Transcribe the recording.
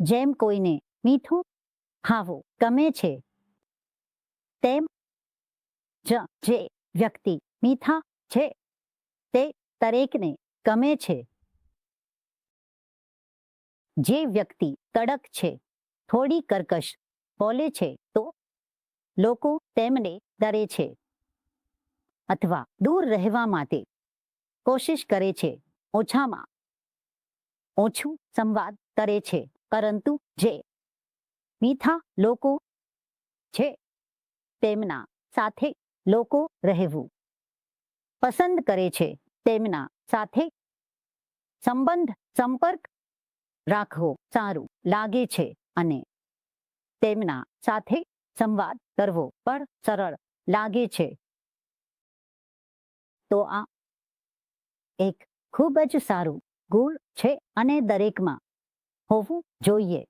જેમ કોઈને મીઠું ખાવું ગમે છે, તેમ જ વ્યક્તિ મીઠા છે, તે દરેકને ગમે છે. જે વ્યક્તિ કડક છે, થોડી કર્કશ બોલે છે, તો લોકો તેમને ડરે છે અથવા દૂર રહેવા માટે કોશિશ કરે છે, ઓછામાં ઓછું સંવાદ કરે છે. પરંતુ જે મીઠા લોકો છે, તેમના સાથે લોકો રહેવું પસંદ કરે છે, તેમના સાથે સંબંધ, સંપર્ક રાખવો સારું લાગે છે અને તેમના સાથે સંવાદ કરવો પણ સરળ લાગે છે. તો આ એક ખૂબ જ સારું ગુણ છે અને દરેકમાં હોવું જોઈએ.